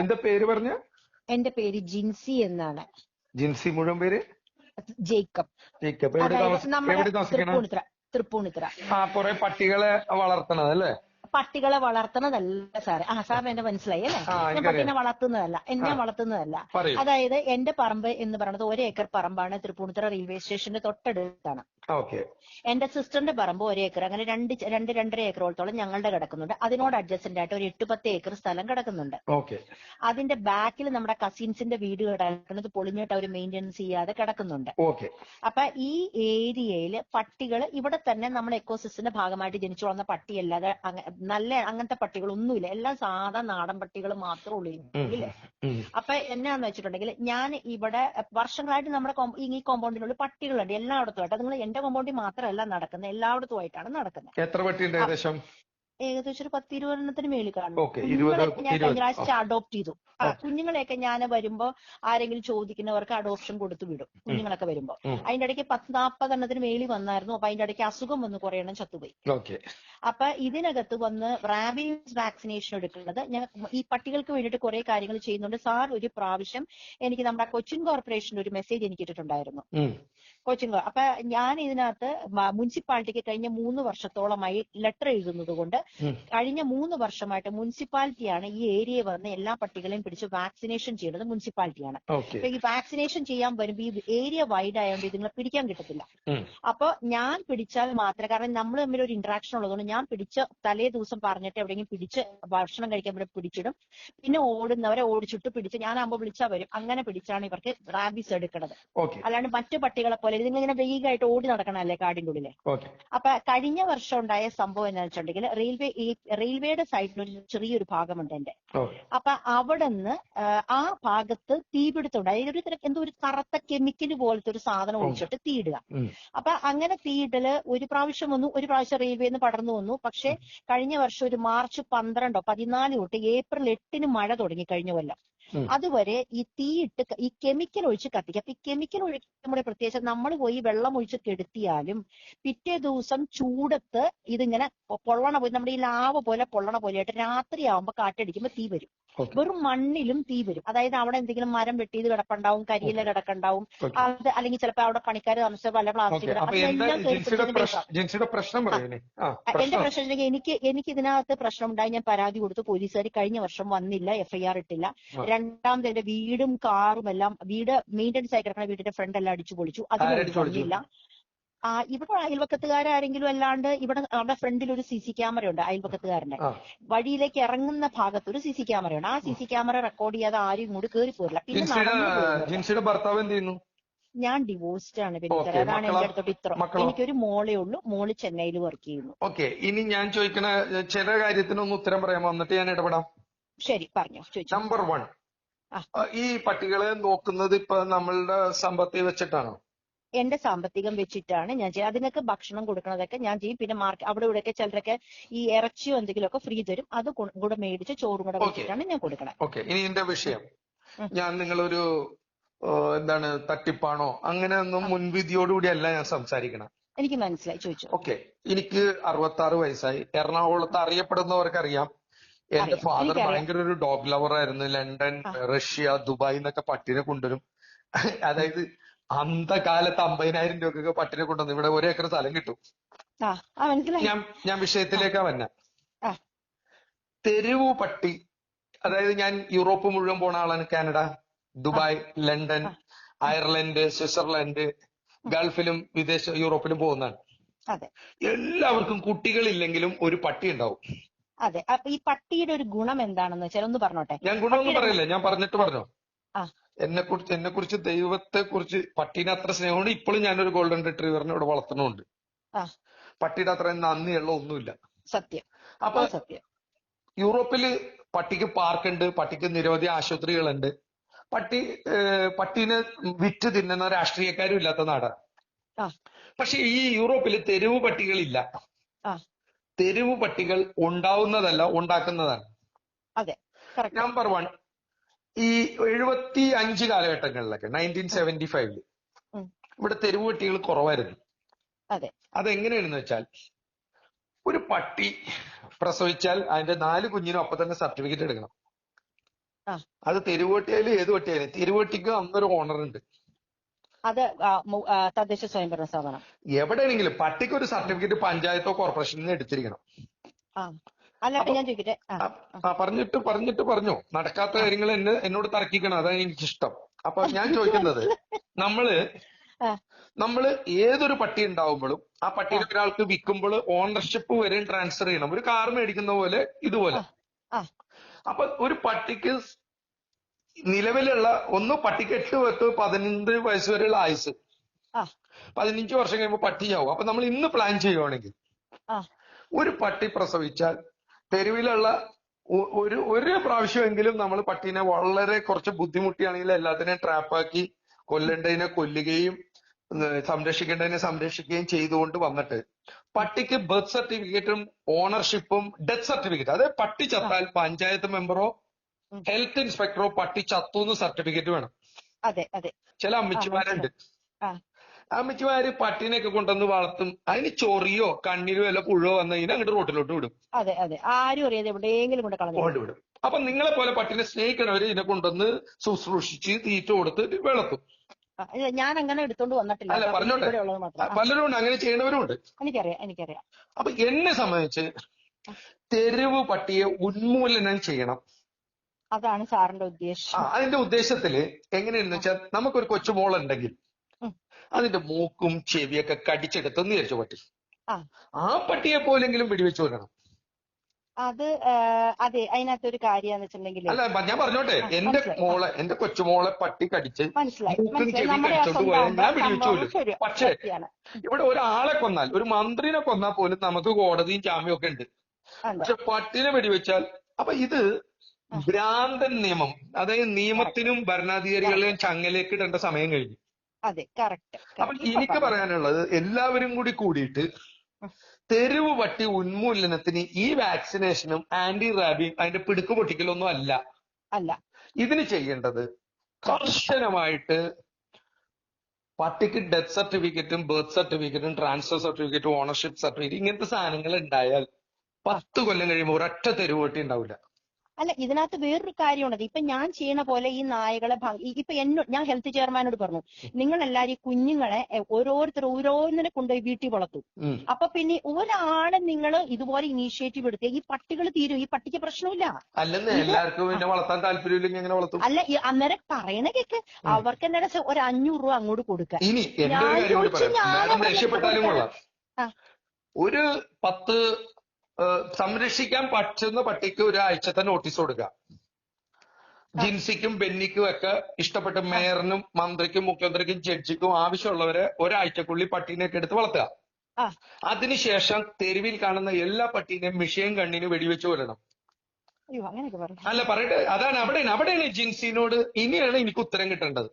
എന്താ പേര് പറഞ്ഞ? എന്റെ പേര് ജിൻസി എന്നാണ്. ജിൻസി മുഴുവൻ പേര്? ജേക്കബ്. ജേക്കബ്. എവിടെ തൃപ്പൂണിത്തുറ തൃപ്പൂണിത്തുറ. ആ കൊറേ പട്ടികളെ വളർത്തണത് അല്ലേ പട്ടികളെ വളർത്തണതല്ല സാറേ. ആ സാറിന് എന്നെ മനസ്സിലായി അല്ലേ? ഞാൻ പട്ടിനെ വളർത്തുന്നതല്ല. എന്നെ വളർത്തുന്നതല്ല. അതായത് എന്റെ പറമ്പ് എന്ന് പറയുന്നത് ഒരു ഏക്കർ പറമ്പാണ് തൃപ്പൂണിത്തുറ റെയിൽവേ സ്റ്റേഷന്റെ തൊട്ടടുത്താണ്. എന്റെ സിസ്റ്ററിന്റെ പറമ്പ് ഒരു ഏക്കർ അങ്ങനെ രണ്ട് രണ്ട് രണ്ടര ഏക്കറോളത്തോളം ഞങ്ങളുടെ കിടക്കുന്നുണ്ട്. അതിനോട് അഡ്ജസ്റ്റന്റ് ആയിട്ട് ഒരു എട്ട് പത്ത് ഏക്കർ സ്ഥലം കിടക്കുന്നുണ്ട്. ഓക്കെ. അതിന്റെ ബാക്കിൽ നമ്മുടെ കസിൻസിന്റെ വീട് കിടക്കുന്നത് പൊളിഞ്ഞിട്ട് അവർ മെയിന്റെനൻസ് ചെയ്യാതെ കിടക്കുന്നുണ്ട്. ഓക്കെ. അപ്പൊ ഈ ഏരിയയിൽ പട്ടികൾ ഇവിടെ തന്നെ നമ്മുടെ എക്കോസിസ്റ്റിന്റെ ഭാഗമായിട്ട് ജനിച്ചു വളർന്ന പട്ടിയല്ലാതെ നല്ല അങ്ങനത്തെ പട്ടികളൊന്നുമില്ല. എല്ലാം സാധാ നാടൻ പട്ടികൾ മാത്രമേ ഉള്ളൂ ഇല്ലേ അപ്പൊ എന്നാന്ന് വെച്ചിട്ടുണ്ടെങ്കിൽ ഞാൻ ഇവിടെ വർഷങ്ങളായിട്ട് നമ്മുടെ ഈ കോമ്പൗണ്ടിനുള്ളിൽ പട്ടികളുണ്ട് എല്ലായിടത്തും ആയിട്ട്. നിങ്ങൾ എന്റെ കോമ്പൗണ്ടിൽ മാത്രമല്ല നടക്കുന്നത് എല്ലായിടത്തുമായിട്ടാണ് നടക്കുന്നത് എത്ര പട്ടിയുണ്ട് ഏകദേശം? ഏകദേശം ഒരു പത്ത് ഇരുപതെണ്ണത്തിന് മേളിൽ കാണും കുഞ്ഞുങ്ങളെയൊക്കെ ഞാൻ കഴിഞ്ഞ ആഴ്ച അഡോപ്റ്റ് ചെയ്തു. കുഞ്ഞുങ്ങളെയൊക്കെ ഞാൻ വരുമ്പോ ആരെങ്കിലും ചോദിക്കുന്നവർക്ക് അഡോപ്ഷൻ കൊടുത്തു വിടും കുഞ്ഞുങ്ങളൊക്കെ വരുമ്പോ. അതിന്റെ ഇടയ്ക്ക് പത്ത് നാൽപ്പതെണ്ണത്തിന് മേളിൽ വന്നായിരുന്നു അപ്പൊ അതിന്റെ ഇടയ്ക്ക് അസുഖം വന്ന് കുറെ എണ്ണം ചത്തുപോയി. ഓക്കെ. അപ്പൊ ഇതിനകത്ത് വന്ന് റാബീസ് വാക്സിനേഷൻ എടുക്കുന്നത് ഞാൻ ഈ പട്ടികൾക്ക് വേണ്ടിയിട്ട് കുറെ കാര്യങ്ങൾ ചെയ്യുന്നുണ്ട്. സാർ ഒരു പ്രാവശ്യം എനിക്ക് നമ്മുടെ കൊച്ചിൻ കോർപ്പറേഷന്റെ ഒരു മെസ്സേജ് എനിക്ക് ഇട്ടിട്ടുണ്ടായിരുന്നു. കൊച്ചിൻ കോ- അപ്പൊ ഞാൻ ഇതിനകത്ത് മുനിസിപ്പാലിറ്റിക്ക് കഴിഞ്ഞ മൂന്ന് വർഷത്തോളമായി ലെറ്റർ എഴുതുന്നത് കൊണ്ട് കഴിഞ്ഞ മൂന്ന് വർഷമായിട്ട് മുനിസിപ്പാലിറ്റിയാണ് ഈ ഏരിയയിൽ വന്ന് എല്ലാ പട്ടികളെയും പിടിച്ച് വാക്സിനേഷൻ ചെയ്യുന്നത് മുനിസിപ്പാലിറ്റിയാണ്. അപ്പൊ ഈ വാക്സിനേഷൻ ചെയ്യാൻ വരുമ്പോ ഈ ഏരിയ വൈഡ് ആയതുകൊണ്ട് ഇതിങ്ങളെ പിടിക്കാൻ കിട്ടത്തില്ല. അപ്പൊ ഞാൻ പിടിച്ചാൽ മാത്രമേ കാരണം നമ്മൾ തമ്മിൽ ഒരു ഇന്ററാക്ഷൻ ഉള്ളതുകൊണ്ട് ഞാൻ പിടിച്ച തലേ ദിവസം പറഞ്ഞിട്ട് എവിടെയെങ്കിലും പിടിച്ച് ഭക്ഷണം കഴിക്കാൻ ഇവിടെ പിടിച്ചിടും. പിന്നെ ഓടുന്നവരെ ഓടിച്ചിട്ട് പിടിച്ച് ഞാനാകുമ്പോൾ വിളിച്ചാൽ വരും. അങ്ങനെ പിടിച്ചാണ് ഇവർക്ക് റാബീസ് എടുക്കുന്നത് അല്ലാണ്ട് മറ്റു പട്ടികളെ പോലെ ഇതിങ്ങനെ വേഗമായിട്ട് ഓടി നടക്കണല്ലേ കാടിന്റെ ഉള്ളിൽ? അപ്പൊ കഴിഞ്ഞ വർഷം ഉണ്ടായ സംഭവം എന്താണെന്ന് വെച്ചിട്ടുണ്ടെങ്കിൽ റെയിൽവേ ഈ റെയിൽവേയുടെ സൈഡിൽ ഒരു ചെറിയൊരു ഭാഗമുണ്ട് എന്റെ. അപ്പൊ അവിടെ നിന്ന് ആ ഭാഗത്ത് തീപിടുത്തമുണ്ട് അതായത് ഒരു തരം എന്തോ ഒരു കറുത്ത കെമിക്കൽ പോലത്തെ ഒരു സാധനം ഒഴിച്ചിട്ട് തീയിടുക. അപ്പൊ അങ്ങനെ തീയിടൽ ഒരു പ്രാവശ്യം വന്നു ഒരു പ്രാവശ്യം റെയിൽവേന്ന് പടർന്നു വന്നു. പക്ഷെ കഴിഞ്ഞ വർഷം ഒരു മാർച്ച് പന്ത്രണ്ടോ പതിനാല് തൊട്ട് ഏപ്രിൽ എട്ടിന് മഴ തുടങ്ങി കഴിഞ്ഞ കൊല്ലം. അതുവരെ ഈ തീയിട്ട് ഈ കെമിക്കൽ ഒഴിച്ച് കത്തിക്കുക അപ്പൊ ഈ കെമിക്കൽ ഒഴിക്കുമ്പോൾ പ്രത്യേകിച്ച് നമ്മൾ പോയി വെള്ളം ഒഴിച്ച് കെടുത്തിയാലും പിറ്റേ ദിവസം ചൂടത്ത് ഇതിങ്ങനെ പൊള്ളണ പോലെ നമ്മുടെ ഈ ലാവ പോലെ പൊള്ളണ പോലെയായിട്ട് രാത്രിയാവുമ്പോ കാറ്റടിക്കുമ്പോ തീ വരും. വെറും മണ്ണിലും തീ വരും. അതായത് അവിടെ എന്തെങ്കിലും മരം വെട്ടിയത് കിടപ്പുണ്ടാവും കരിയില കിടക്കുണ്ടാവും. അത് അല്ലെങ്കിൽ ചിലപ്പോ അവിടെ പണിക്കാർ താമസിച്ച പല പ്ലാസ്റ്റിക് എന്റെ പ്രശ്നം. എനിക്ക് എനിക്ക് ഇതിനകത്ത് പ്രശ്നം ഉണ്ടായി ഞാൻ പരാതി കൊടുത്തു. പോലീസുകാർ കഴിഞ്ഞ വർഷം വന്നില്ല എഫ്ഐആർ ഇട്ടില്ല. രണ്ടാമത് എന്റെ വീടും കാറും എല്ലാം വീട് മെയിന്റനൻസ് ആയി കിടക്കുന്ന വീടിന്റെ ഫ്രണ്ട് എല്ലാം അടിച്ചു പൊളിച്ചു. അതിനൊന്നും വന്നില്ല. ആ ഇവിടെ അയൽവക്കത്തുകാരാരെങ്കിലും അല്ലാണ്ട് ഇവിടെ നമ്മുടെ ഫ്രണ്ടിൽ ഒരു സി സി ക്യാമറ ഉണ്ട് അയൽവക്കത്തുകാരന്റെ വഴിയിലേക്ക് ഇറങ്ങുന്ന ഭാഗത്ത് ഒരു സി സി ക്യാമറ ഉണ്ട് ആ സി സി ക്യാമറ റെക്കോർഡ് ചെയ്യാതെ ആരും ഇങ്ങോട്ട് കയറി പോരില്ല പിന്നെ നടന്നു ഭർത്താവ് എന്ത് ചെയ്യുന്നു? ഞാൻ ഡിവോഴ്സ്ഡ് ആണ് അതാണ്? എന്റെ അടുത്തോട്ട് ഇത്ര? എനിക്കൊരു മോളേ ഉള്ളൂ. മോൾ ചെന്നൈയിൽ വർക്ക് ചെയ്യുന്നു. ഓക്കെ ഇനി ഞാൻ ചോദിക്കണ ചില കാര്യത്തിനൊന്ന് ഉത്തരം പറയാൻ വന്നിട്ട് ഞാൻ ഇടപെടാം. ശരി പറഞ്ഞു. ചോദിച്ചു. നമ്പർ വൺ ഈ പട്ടികളെ നോക്കുന്നത് ഇപ്പൊ നമ്മളുടെ സമ്പത്തി വെച്ചിട്ടാണോ? എന്റെ സാമ്പത്തികം വെച്ചിട്ടാണ് ഞാൻ ചെയ്യുക അതിനൊക്കെ ഭക്ഷണം കൊടുക്കണതൊക്കെ ഞാൻ ചെയ്യും. പിന്നെ മാർക്ക് അവിടെ ഇവിടെയൊക്കെ ചിലരൊക്കെ ഈ ഇറച്ചിയോ എന്തെങ്കിലുമൊക്കെ ഫ്രീ തരും. അത് കൂടെ മേടിച്ച് ചോറും കൂടെ വെച്ചിട്ടാണ് ഞാൻ കൊടുക്കണത് ഓക്കെ. ഇനി എന്റെ വിഷയം. ഞാൻ നിങ്ങളൊരു എന്താണ് തട്ടിപ്പാണോ? അങ്ങനെ ഒന്നും മുൻവിധിയോടുകൂടി അല്ല ഞാൻ സംസാരിക്കണം. എനിക്ക് മനസ്സിലായി. ചോദിച്ചു. ഓക്കെ. എനിക്ക് അറുപത്തി ആറ് വയസ്സായി. എറണാകുളത്ത് അറിയപ്പെടുന്നവർക്ക് അറിയാം എന്റെ ഫാദർ. ഭയങ്കര ഒരു ഡോഗ് ലവർ ആയിരുന്നു. ലണ്ടൻ റഷ്യ ദുബായ് എന്നൊക്കെ പട്ടിനെ കൊണ്ടുവരും. അതായത് അന്ധകാലത്ത് അമ്പതിനായിരം രൂപക്കൊക്കെ പട്ടിനെ കൊണ്ടുവന്ന്. ഇവിടെ ഒരു ഏക്കർ സ്ഥലം കിട്ടും. ഞാൻ ഞാൻ വിഷയത്തിലേക്കാ വന്ന. തെരുവു പട്ടി അതായത് ഞാൻ യൂറോപ്പ് മുഴുവൻ പോണ ആളാണ്. Canada Dubai London Ireland Switzerland ഗൾഫിലും വിദേശ യൂറോപ്പിലും പോകുന്നതാണ്. എല്ലാവർക്കും കുട്ടികളില്ലെങ്കിലും ഒരു പട്ടി ഉണ്ടാവും. അതെ. അപ്പൊ ഈ പട്ടിയുടെ ഒരു ഗുണം എന്താണെന്ന് വെച്ചാൽ ഒന്ന് പറഞ്ഞോട്ടെ. ഞാൻ ഗുണമൊന്നും പറയില്ല. ഞാൻ പറഞ്ഞിട്ട് പറഞ്ഞോ. എന്നെ കുറിച്ച് എന്നെ കുറിച്ച് ദൈവത്തെ കുറിച്ച് പട്ടീനെ അത്ര സ്നേഹമുണ്ട്. ഇപ്പോഴും ഞാനൊരു ഗോൾഡൻ റിട്രീവറിനെ ഇവിടെ വളർത്തുന്നുണ്ട്. ആ. പട്ടിയുടെ അത്ര നന്ദിയുള്ള ഒന്നുമില്ല. സത്യം. അപ്പൊ സത്യം. യൂറോപ്പിൽ പട്ടിക്ക് പാർക്കുണ്ട് പട്ടിക്ക് നിരവധി ആശുപത്രികളുണ്ട്. പട്ടി പട്ടീനെ വിറ്റ് തിന്നുന്ന രാഷ്ട്രീയക്കാരും ഇല്ലാത്ത നാടാണ്. പക്ഷെ ഈ യൂറോപ്പിൽ തെരുവ് പട്ടികളില്ല. തെരുവ് പട്ടികൾ ഉണ്ടാവുന്നതല്ല ഉണ്ടാക്കുന്നതാണ്. നമ്പർ വൺ ഈ എഴുപത്തി അഞ്ച് കാലഘട്ടങ്ങളിലൊക്കെ നയന്റീൻ സെവന്റി ഫൈവിൽ ഇവിടെ തെരുവ് പട്ടികൾ കുറവായിരുന്നു. അതെ. അതെങ്ങനെയാണെന്ന് വെച്ചാൽ ഒരു പട്ടി പ്രസവിച്ചാൽ അതിന്റെ നാല് കുഞ്ഞിനും അപ്പൊ തന്നെ സർട്ടിഫിക്കറ്റ് എടുക്കണം. അത് തെരുവോട്ടിയായാലും ഏത് പട്ടിയായാലും തെരുവട്ടിക്കും അന്നൊരു ഓണർ ഉണ്ട്. അത് തദ്ദേശ സ്വയംഭരണ സ്ഥാപനം. എവിടെയാണെങ്കിലും പട്ടിക്ക് ഒരു സർട്ടിഫിക്കറ്റ് പഞ്ചായത്തോ കോർപ്പറേഷനിൽ നിന്ന് എടുത്തിരിക്കണം. അല്ല ഞാൻ ചോദിക്കട്ടെ? പറഞ്ഞിട്ട് പറഞ്ഞിട്ട് പറഞ്ഞു. നടക്കാത്ത കാര്യങ്ങൾ എന്നെ എന്നോട് തർക്കിക്കണം. അതാണ് എനിക്കിഷ്ടം. അപ്പൊ ഞാൻ ചോദിക്കുന്നത് നമ്മൾ. നമ്മൾ ഏതൊരു പട്ടി ഉണ്ടാവുമ്പോഴും ആ പട്ടിയെ ഒരാൾക്ക് വിൽക്കുമ്പോൾ ഓണർഷിപ്പ് വരെയും ട്രാൻസ്ഫർ ചെയ്യണം. ഒരു കാർ മേടിക്കുന്ന പോലെ ഇതുപോലെ. അപ്പൊ ഒരു പട്ടിക്ക് നിലവിലുള്ള ഒന്ന് പട്ടിക്ക് എട്ട് പത്ത് പതിനഞ്ച് വയസ്സ് വരെയുള്ള ആയുസ്. പതിനഞ്ച് വർഷം കഴിയുമ്പോൾ പട്ടിയാവും. അപ്പൊ നമ്മൾ ഇന്ന് പ്ലാൻ ചെയ്യുവാണെങ്കിൽ. ഒരു പട്ടി പ്രസവിച്ചാൽ തെരുവിലുള്ള ഒരു ഒരു പ്രാവശ്യമെങ്കിലും നമ്മൾ പട്ടീനെ വളരെ കുറച്ച് ബുദ്ധിമുട്ടിയാണെങ്കിൽ എല്ലാത്തിനെയും ട്രാപ്പാക്കി കൊല്ലേണ്ടതിനെ കൊല്ലുകയും സംരക്ഷിക്കേണ്ടതിനെ സംരക്ഷിക്കുകയും ചെയ്തുകൊണ്ട് വന്നിട്ട് പട്ടിക്ക് ബർത്ത് സർട്ടിഫിക്കറ്റും ഓണർഷിപ്പും ഡെത്ത് സർട്ടിഫിക്കറ്റ് അതായത് പട്ടി ചത്താൽ പഞ്ചായത്ത് മെമ്പറോ ഹെൽത്ത് ഇൻസ്പെക്ടറോ പട്ടി ചത്തു എന്ന് സർട്ടിഫിക്കറ്റ് വേണം. അതെ അതെ. ചില അമ്മച്ചിമാരുണ്ട്. അമ്മച്ചിമാര് പട്ടിനെയൊക്കെ കൊണ്ടുവന്ന് വളർത്തും. അതിന് ചൊറിയോ കണ്ണിലോ വല്ല പുഴോ വന്നു കഴിഞ്ഞാൽ അങ്ങോട്ട് റോട്ടിലോട്ട് വിടും. അതെ അതെ. ആരും അറിയാതെ എവിടെയെങ്കിലും കൊണ്ട് കളഞ്ഞു അപ്പൊ നിങ്ങളെ പോലെ പട്ടിനെ സ്നേഹിക്കണവര് ഇതിനെ കൊണ്ടുവന്ന് ശുശ്രൂഷിച്ച് തീറ്റ കൊടുത്ത് വളർത്തും ആ, ഞാൻ അങ്ങനെ എടുത്തോണ്ട് വന്നിട്ടില്ല. അല്ല. പറഞ്ഞോട്ടെ. ഇവിടെ ഉള്ളത് മാത്രം. പലരും ഉണ്ട് അങ്ങനെ ചെയ്യണവരും ഉണ്ട്. എനിക്കറിയാം എനിക്കറിയാം. അപ്പൊ എന്നെ സംബന്ധിച്ച് തെരുവ് പട്ടിയെ ഉന്മൂലനം ചെയ്യണം. അതാണ് സാറിന്റെ ആ ഉദ്ദേശം അതിന്റെ ഉദ്ദേശത്തിൽ എങ്ങനെയാണെന്ന് വെച്ചാൽ നമുക്കൊരു കൊച്ചുമോളുണ്ടെങ്കിൽ. അതിന്റെ മൂക്കും ചെവിയൊക്കെ കടിച്ചെടുത്തെന്ന് വിചാരിച്ചു പട്ടി. ആ. പട്ടിയെ പോലെങ്കിലും വെടിവെച്ചു കൊല്ലണം. അത് അതെ അതിനകത്ത് ഒരു കാര്യന്ന് വെച്ചിട്ടുണ്ടെങ്കിൽ അല്ല ഞാൻ പറഞ്ഞോട്ടെ എന്റെ. മോളെ എന്റെ കൊച്ചുമോളെ പട്ടി കടിച്ച് ഞാൻ സംഭവം പക്ഷേ ഇവിടെ ഒരാളെ കൊന്നാൽ ഒരു മന്ത്രിനെ കൊന്നാൽ പോലും നമുക്ക് കോടതിയും ജാമ്യം ഒക്കെ ഉണ്ട്. പക്ഷെ പട്ടിനെ വെടിവെച്ചാൽ അപ്പൊ ഇത്. ഭ്രാന്തൻ നിയമം അതായത് നിയമത്തിനും ഭരണാധികാരികളെയും ചങ്ങലേക്ക് ഇടേണ്ട സമയം കഴിഞ്ഞു. അതെ കറക്റ്റ് അപ്പൊ എനിക്ക് പറയാനുള്ളത് എല്ലാവരും കൂടി കൂടിയിട്ട്. തെരുവ് പട്ടി ഉന്മൂലനത്തിന് ഈ വാക്സിനേഷനും ആന്റി റാബിയും അതിന്റെ പിടുക്ക് പൊട്ടിക്കലൊന്നും അല്ല. അല്ല. ഇതിന് ചെയ്യേണ്ടത് കർശനമായിട്ട് പട്ടിക്ക് ഡെത്ത് സർട്ടിഫിക്കറ്റും ബർത്ത് സർട്ടിഫിക്കറ്റും ട്രാൻസ്ഫർ സർട്ടിഫിക്കറ്റും ഓണർഷിപ്പ് സർട്ടിഫിക്കറ്റ് ഇങ്ങനത്തെ സാധനങ്ങൾ ഉണ്ടായാൽ പത്ത് കൊല്ലം കഴിയുമ്പോൾ ഒരൊറ്റ തെരുവ് പട്ടി ഉണ്ടാവില്ല അല്ല ഇതിനകത്ത് വേറൊരു കാര്യമുണ്ട്. ഇപ്പൊ ഞാൻ ചെയ്യണ പോലെ ഈ നായകളെ ഇപ്പൊ എന്നോ ഞാൻ ഹെൽത്ത് ചെയർമാനോട് പറഞ്ഞു നിങ്ങൾ എല്ലാരും ഈ കുഞ്ഞുങ്ങളെ ഓരോരുത്തർ ഓരോന്നിനെ കൊണ്ടുപോയി വീട്ടിൽ വളർത്തും. അപ്പൊ പിന്നെ ഒരാളെ നിങ്ങൾ ഇതുപോലെ ഇനീഷ്യേറ്റീവ് എടുക്കുക ഈ പട്ടികൾ തീരും ഈ പട്ടിക്ക് പ്രശ്നമില്ല. അല്ല അന്നേരം പറയണ കേക്ക്. അവർക്ക് എന്താ ഒരു അഞ്ഞൂറ് രൂപ അങ്ങോട്ട് ഞാൻ ഒരു പത്ത് സംരക്ഷിക്കാൻ പറ്റുന്ന പട്ടിക്ക് ഒരാഴ്ചത്തെ നോട്ടീസ് കൊടുക്കുക. ജിൻസിക്കും ബെന്നിക്കും ഒക്കെ ഇഷ്ടപ്പെട്ട മേയറിനും മന്ത്രിക്കും മുഖ്യമന്ത്രിക്കും ജഡ്ജിക്കും ആവശ്യമുള്ളവരെ ഒരാഴ്ചക്കുള്ളിൽ പട്ടീനെയൊക്കെ എടുത്ത് വളർത്തുക. അതിനുശേഷം തെരുവിൽ കാണുന്ന എല്ലാ പട്ടീനെയും മിഷയും കണ്ണിന് വെടിവെച്ച് കൊല്ലണം. അല്ല പറയട്ടെ. അതാണ് അവിടെയാണ്. അവിടെയാണ് ജിൻസിനോട് ഇനിയാണ് എനിക്ക് ഉത്തരം കിട്ടേണ്ടത്.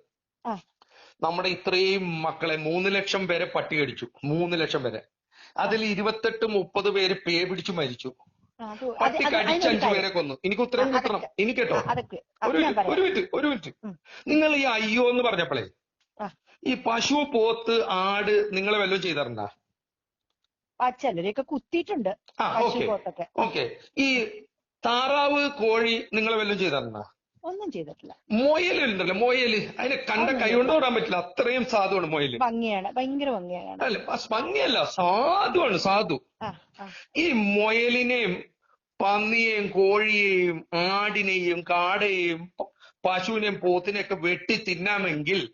നമ്മുടെ ഇത്രയും മക്കളെ മൂന്ന് ലക്ഷം പേരെ പട്ടി കടിച്ചു. മൂന്ന് ലക്ഷം പേരെ അതിൽ ഇരുപത്തെട്ട് മുപ്പത് പേര് പേ പിടിച്ചു മരിച്ചു. പട്ടി കടിച്ച് അഞ്ചു പേരെ കൊന്നു. എനിക്ക് ഉത്തരം കിട്ടണം. എനിക്ക് കേട്ടോ. ഒരു മിനിറ്റ് ഒരു മിനിറ്റ് ഒരു മിനിറ്റ്. നിങ്ങൾ ഈ അയ്യോ എന്ന് പറഞ്ഞപ്പോഴേ ഈ പശു പോത്ത് ആട് നിങ്ങളെ വല്ലതും ചെയ്തിട്ടുണ്ടാ? ചിലരെയൊക്കെ കുത്തിയിട്ടുണ്ട് ഓക്കെ. ഈ താറാവ് കോഴി നിങ്ങളെ വല്ലതും ചെയ്തിട്ടുണ്ടാ? ഒന്നും ചെയ്തിട്ടില്ല. മൊയലുണ്ടല്ലോ മൊയൽ. അതിനെ കണ്ട കൈ കൊണ്ട് തൊടാൻ പറ്റില്ല. അത്രയും സാധുവാണ് മൊയൽ. ഭംഗിയാണ് ഭയങ്കര ഭംഗിയാണ്. അല്ല ഭംഗിയല്ല സാധുവാണ് സാധു. ഈ മൊയലിനെയും പന്നിയെയും കോഴിയെയും ആടിനെയും കാടയെയും പശുവിനെയും പോത്തിനെയൊക്കെ വെട്ടി തിന്നാമെങ്കിൽ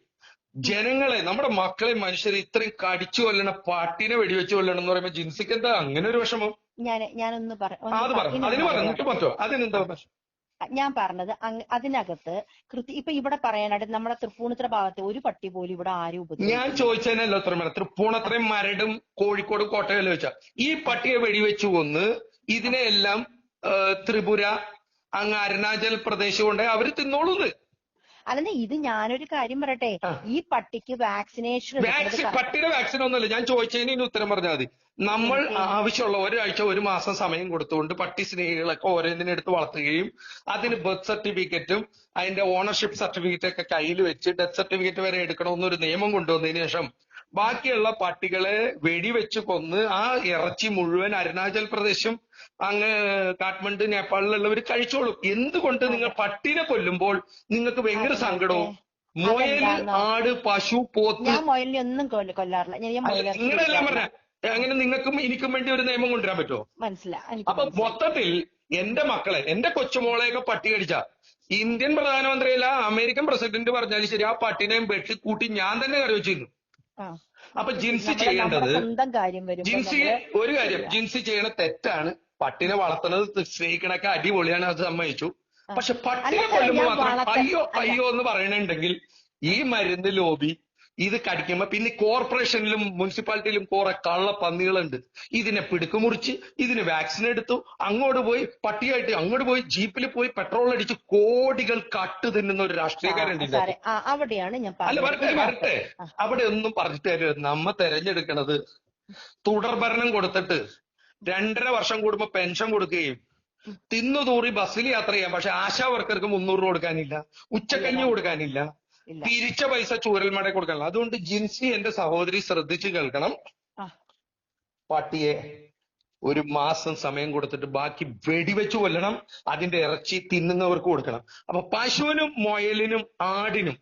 ജനങ്ങളെ നമ്മുടെ മക്കളെ മനുഷ്യരെ ഇത്രയും കടിച്ചു കൊല്ലണ പട്ടിനെ വെടിവെച്ച് കൊല്ലണം എന്ന് പറയുമ്പോ ജിൻസിക്ക് എന്താ അങ്ങനെ ഒരു വിഷമം? ഞാൻ ഞാനൊന്ന് പറ അത് പ- പറഞ്ഞു ഇനി അതിന് പറയാം. പറ്റോ അതിനെന്താ പ്രശ്നം? ഞാൻ പറഞ്ഞത് അതിനകത്ത് കൃത്യ ഇപ്പൊ ഇവിടെ പറയാനായിട്ട് നമ്മുടെ തൃപ്പൂണിത്തറ ഭാഗത്ത് ഒരു പട്ടി പോലും ഇവിടെ ആരും ഞാൻ ഉപദ്രവിക്കില്ല ചോദിച്ചതിനല്ല പറയാം തൃപ്പൂണിത്രയും മരടും കോഴിക്കോടും കോട്ടയം ചോദിച്ചാ? ഈ പട്ടിയെ വെടിവെച്ചു കൊന്ന് ഇതിനെയെല്ലാം ത്രിപുര അങ്ങ് അരുണാചൽ പ്രദേശ് കൊണ്ട് അവർ തിന്നോളൂന്ന്. അല്ലെന്ന് ഇത് ഞാനൊരു കാര്യം പറയട്ടെ. ഈ പട്ടിക്ക് വാക്സിനേഷൻ പട്ടിയുടെ വാക്സിൻ ഒന്നുമല്ല ഞാൻ ചോദിച്ചതിന് ഇനി ഉത്തരം പറഞ്ഞാൽ മതി. നമ്മൾ ആവശ്യമുള്ള ഒരാഴ്ച ഒരു മാസം സമയം കൊടുത്തുകൊണ്ട് പട്ടി സ്നേഹികളൊക്കെ ഓരോന്നിനെടുത്ത് വളർത്തുകയും അതിന് ബർത്ത് സർട്ടിഫിക്കറ്റും അതിന്റെ ഓണർഷിപ്പ് സർട്ടിഫിക്കറ്റ് ഒക്കെ കയ്യിൽ വെച്ച് ഡെത്ത് സർട്ടിഫിക്കറ്റ് വരെ എടുക്കണമെന്നൊരു നിയമം കൊണ്ടുവന്നതിന് ശേഷം ബാക്കിയുള്ള പട്ടികളെ വെടിവെച്ച് കൊന്ന് ആ ഇറച്ചി മുഴുവൻ അരുണാചൽ പ്രദേശും അങ്ങ് കാഠ്മണ്ഡു നേപ്പാളിലുള്ളവർ കഴിച്ചോളും. എന്തുകൊണ്ട് നിങ്ങൾ പട്ടിനെ കൊല്ലുമ്പോൾ നിങ്ങൾക്ക് ഭയങ്കര സങ്കടവും? മുയൽ ആട് പശു പോത്ത് ഞാൻ മൊയിലിനെ ഒന്നും കൊല്ലാറില്ല. ഞാൻ നിങ്ങളെല്ലാം പറഞ്ഞ? അങ്ങനെ നിങ്ങൾക്കും എനിക്കും വേണ്ടി ഒരു നിയമം കൊണ്ടുവരാൻ പറ്റുമോ? മനസ്സിലായി. അപ്പൊ മൊത്തത്തിൽ എന്റെ മക്കളെ എന്റെ കൊച്ചുമോളെയൊക്കെ പട്ടി കടിച്ച. ഇന്ത്യൻ പ്രധാനമന്ത്രിയല്ല അമേരിക്കൻ പ്രസിഡന്റ് പറഞ്ഞാലും ശരി ആ പട്ടിനെയും വെട്ടി കൂട്ടി ഞാൻ തന്നെ കറി വെച്ചിരുന്നു. അപ്പൊ ജിൻസി ചെയ്യേണ്ടത് ജിൻസി ഒരു കാര്യം ജിൻസി ചെയ്യണ തെറ്റാണ്. പട്ടിനെ വളർത്തുന്നത് സ്നേഹിക്കണൊക്കെ അടിപൊളിയാണ് അത് സമ്മതിച്ചു. പക്ഷെ പട്ടിനെ കൊല്ലുമ്പോ കൊല്ലുമ്പോൾ മാത്രം അയ്യോ അയ്യോ എന്ന് പറയണുണ്ടെങ്കിൽ ഈ മരുന്ന് ലോബി ഇത് കടിക്കുമ്പോ പിന്നെ കോർപ്പറേഷനിലും മുനിസിപ്പാലിറ്റിയിലും കുറെ കള്ള പന്നികളുണ്ട് ഇതിനെ പിടുക്കുമുറിച്ച് ഇതിന് വാക്സിൻ എടുത്തു അങ്ങോട്ട് പോയി പട്ടിയായിട്ട് അങ്ങോട്ട് പോയി ജീപ്പിൽ പോയി പെട്രോൾ അടിച്ച് കോടികൾ കട്ട് തിന്നുന്ന ഒരു രാഷ്ട്രീയക്കാരുണ്ട് അവിടെയാണ് ഞാൻ അല്ല വരട്ടെ വരട്ടെ. അവിടെ ഒന്നും പറഞ്ഞിട്ട് കാര്യമില്ല. നമ്മ തെരഞ്ഞെടുക്കണത് തുടർ ഭരണം കൊടുത്തിട്ട് രണ്ടര വർഷം കൂടുമ്പോ പെൻഷൻ കൊടുക്കുകയും തിന്നുതൂറി ബസ്സിൽ യാത്ര ചെയ്യാം. പക്ഷെ ആശാ വർക്കർക്ക് മുന്നൂറ് രൂപ കൊടുക്കാനില്ല. ഉച്ചക്കഞ്ഞി കൊടുക്കാനില്ല. പിരിച്ച പൈസ ചൂരൽമട കൊടുക്കണം. അതുകൊണ്ട് ജിൻസി എന്റെ സഹോദരി ശ്രദ്ധിച്ചു കേൾക്കണം. പട്ടിയെ ഒരു മാസം സമയം കൊടുത്തിട്ട് ബാക്കി വെടിവെച്ച് കൊല്ലണം. അതിന്റെ ഇറച്ചി തിന്നുന്നവർക്ക് കൊടുക്കണം. അപ്പൊ പശുവിനും മുയലിനും ആടിനും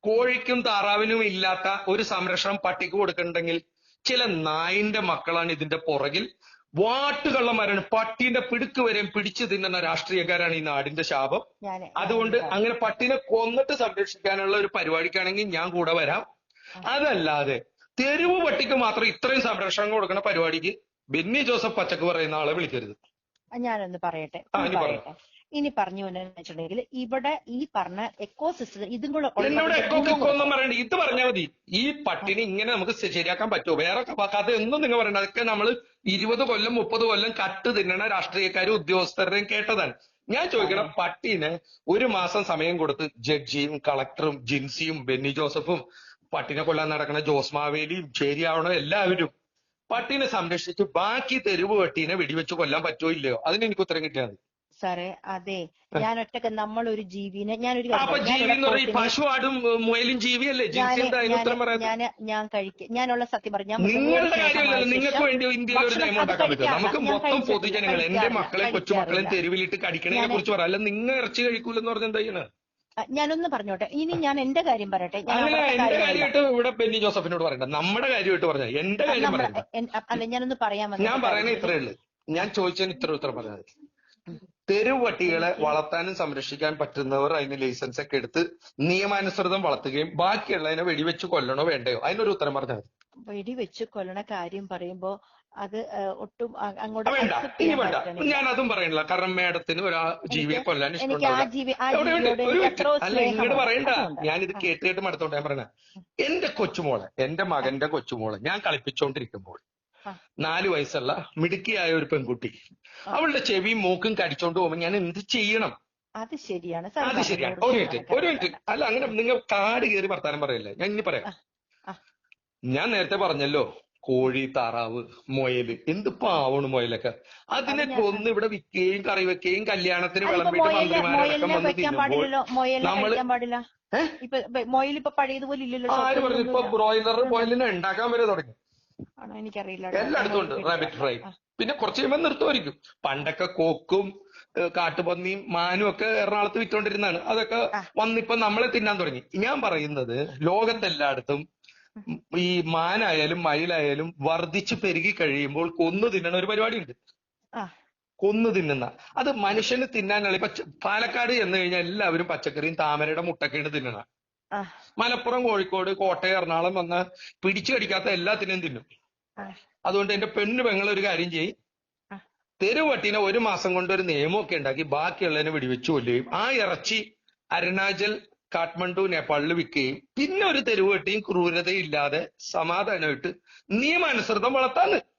കോഴിക്കും താറാവിനും ഇല്ലാത്ത ഒരു സംരക്ഷണം പട്ടിക്ക് കൊടുക്കണമെങ്കിൽ ചില നായിന്റെ മക്കളാണ് ഇതിന്റെ പുറകിൽ. വാട്ടുകള്ളന്മാരാണ്. പട്ടീന്റെ പിടുക്ക് വരെയും പിടിച്ചു തിന്നുന്ന രാഷ്ട്രീയക്കാരാണ് ഈ നാടിന്റെ ശാപം. അതുകൊണ്ട് അങ്ങനെ പട്ടീനെ കൊന്നിട്ട് സംരക്ഷിക്കാനുള്ള ഒരു പരിപാടിക്കാണെങ്കിൽ ഞാൻ കൂടെ വരാം. അതല്ലാതെ തെരുവ് പട്ടിക്ക് മാത്രം ഇത്രയും സംരക്ഷണം കൊടുക്കുന്ന പരിപാടിക്ക് ബെന്നി ജോസഫ് പച്ചക്ക് പറയുന്ന ആളെ വിളിക്കരുത്. ഞാനൊന്ന് പറയട്ടെ. പറയട്ടെ. ഇനി പറഞ്ഞു എന്ന് വെച്ചിട്ടുണ്ടെങ്കിൽ ഇവിടെ ഈ പറഞ്ഞ എക്കോ സിസ്റ്റം ഇതും കൂടെ ഇത് പറഞ്ഞാൽ മതി. ഈ പട്ടിണി ഇങ്ങനെ നമുക്ക് ശരിയാക്കാൻ പറ്റുമോ? വേറെ കഥ എന്നും നിങ്ങൾ പറയണ്ട. അതൊക്കെ നമ്മൾ ഇരുപത് കൊല്ലം മുപ്പത് കൊല്ലം കട്ട് തിന്നണ രാഷ്ട്രീയക്കാരും ഉദ്യോഗസ്ഥരുടെയും കേട്ടതാണ്. ഞാൻ ചോദിക്കണം പട്ടീനെ ഒരു മാസം സമയം കൊടുത്ത് ജഡ്ജിയും കളക്ടറും ജിൻസിയും ബെന്നി ജോസഫും പട്ടിനെ കൊല്ലാൻ നടക്കുന്ന ജോസ് മാവേലിയും ശരിയാവണോ എല്ലാവരും പട്ടീനെ സംരക്ഷിച്ച് ബാക്കി തെരുവ് പട്ടീനെ വെടിവെച്ച് കൊല്ലാൻ പറ്റുമോ ഇല്ലയോ? അതിന് എനിക്ക് ഉത്തരം കിട്ടിയാൽ മതി. സാറേ അതെ. ഞാൻ ഒറ്റയ്ക്ക് ഒരു ജീവിനെ ഞാനൊരു ആ, അപ്പൊ ജീവി എന്ന് പറഞ്ഞാൽ ഈ പശു ആടും മുയലും ജീവിയല്ലേ? ഞാൻ ഞാൻ കഴിക്ക ഞാനുള്ള സത്യം പറഞ്ഞു ഞാൻ നിങ്ങളുടെ കാര്യമല്ലല്ലോ നിങ്ങൾക്ക് വേണ്ടി ഇന്ത്യയിൽ ഒരു നിയമം ഉണ്ടാക്കാൻ പറ്റും. നമുക്ക് മൊത്തം പൊതുജനങ്ങൾ എന്റെ മക്കളെ കൊച്ചുമക്കളെ. തെരുവിലിട്ട് കടിക്കണതിനെ കുറിച്ച് പറയാം. അല്ല നിങ്ങൾ ഇറച്ചി കഴിക്കൂലെന്ന് പറഞ്ഞ എന്താ ചെയ്യണത് ആ, ഞാനൊന്ന് പറഞ്ഞോട്ടെ. ഇനി ഞാൻ എന്റെ കാര്യം പറയട്ടെ. കാര്യമായിട്ട് ഇവിടെ ബെന്നി ജോസഫിനോട് പറയണ്ട. നമ്മുടെ കാര്യമായിട്ട് പറഞ്ഞ എന്റെ കാര്യം അല്ല ഞാനൊന്ന് പറയാൻ ഞാൻ പറയുന്നത് ഇത്രേ ഉള്ളൂ. ഞാൻ ചോദിച്ചതിന് ഇത്ര ഉത്തരം പറഞ്ഞത് തെരുവട്ടികളെ വളർത്താനും സംരക്ഷിക്കാൻ പറ്റുന്നവർ അതിന് ലൈസൻസ് ഒക്കെ എടുത്ത് നിയമാനുസൃതം വളർത്തുകയും ബാക്കിയുള്ളതിനെ വെടിവെച്ച് കൊല്ലണോ വേണ്ടയോ? അതിനൊരു ഉത്തരം പറഞ്ഞാൽ വെടിവെച്ച് കൊല്ലണ കാര്യം പറയുമ്പോ അത് ഒട്ടും അങ്ങോട്ട് ഞാൻ അതും പറയണില്ല. കാരണം മേഡത്തിന് ഒരാ ജീവിയെ കൊല്ലാൻ ഇങ്ങോട്ട് പറയണ്ട. ഞാൻ ഇത് കേട്ട് കേട്ട് മടുത്തോണ്ട് ഞാൻ പറയണ. എന്റെ കൊച്ചുമോളെ എന്റെ മകന്റെ കൊച്ചുമോളെ ഞാൻ കളിപ്പിച്ചോണ്ടിരിക്കുമ്പോൾ നാല് വയസ്സുള്ള മിടുക്കിയായ ഒരു പെൺകുട്ടി അവളുടെ ചെവിയും മൂക്കും കടിച്ചോണ്ട് പോകുമ്പോൾ ഞാൻ എന്ത് ചെയ്യണം? അത് ശരിയാണ്. അത് ശരിയാണ്. ഒരു മിനിറ്റ്. ഒരു മിനിറ്റ്. അല്ല അങ്ങനെ നിങ്ങൾ കാട് കയറി വർത്താനം പറയല്ലേ? ഞാൻ ഇനി പറയാം. ഞാൻ നേരത്തെ പറഞ്ഞല്ലോ കോഴി താറാവ് മുയൽ എന്ത് പാവണ് മുയലൊക്കെ. അതിനെ അത് കൊന്ന് ഇവിടെ വിൽക്കുകയും കറി വെക്കുകയും കല്യാണത്തിന് വിളമ്പിട്ട് മന്ത്രിമാരടക്കം വന്ന് തിന്നുമ്പോൾ നമ്മൾ? ഇപ്പൊ മൊയിൽ ഇപ്പൊ പഴയതുപോലെ ഇല്ലല്ലോ ആര് പറഞ്ഞു? ഇപ്പൊ ബ്രോയിലർ മുയലിനെ ഉണ്ടാക്കാൻ വരെ തുടങ്ങി. എനിക്കറിയില്ല എല്ലായിടത്തും ഉണ്ട്. റാബിറ്റ് ഫ്രൈ പിന്നെ കുറച്ച് കഴിയുമ്പോൾ നിർത്തുമായിരിക്കും. പണ്ടൊക്കെ കോക്കും കാട്ടുപന്നിയും മാനും ഒക്കെ എറണാകുളത്ത് വിറ്റോണ്ടിരുന്നതാണ്. അതൊക്കെ. വന്നിപ്പോ നമ്മളെ തിന്നാൻ തുടങ്ങി. ഞാൻ പറയുന്നത് ലോകത്തെല്ലായിടത്തും ഈ മാനായാലും മയിലായാലും വർദ്ധിച്ചു പെരുകി കഴിയുമ്പോൾ കൊന്നു തിന്നണ ഒരു പരിപാടിയുണ്ട്. ആ. കൊന്നു തിന്നുന്ന. അത് മനുഷ്യന് തിന്നാനുള്ള ഇപ്പൊ പാലക്കാട് ചെന്ന് കഴിഞ്ഞാൽ എല്ലാവരും പച്ചക്കറിയും താമരയുടെ മുട്ടൊക്കെയാണ് തിന്നണ. മലപ്പുറം കോഴിക്കോട് കോട്ടയം എറണാകുളം വന്ന പിടിച്ചു കടിക്കാത്ത എല്ലാത്തിനെയും തിന്നും. അതുകൊണ്ട് എന്റെ പെണ്ണ് പെങ്ങൾ ഒരു കാര്യം ചെയ്യും. തെരുവട്ടിനെ ഒരു മാസം കൊണ്ട് ഒരു നിയമമൊക്കെ ഉണ്ടാക്കി ബാക്കിയുള്ളതിനെ വെടിവെച്ച് കൊല്ലുകയും ആ ഇറച്ചി അരുണാചൽ കാഠ്മണ്ഡു നേപ്പാളിൽ വിൽക്കുകയും. പിന്നെ ഒരു തെരുവ് കെട്ടിയും ക്രൂരതയില്ലാതെ സമാധാനമായിട്ട് നിയമാനുസൃതം വളർത്താന്ന്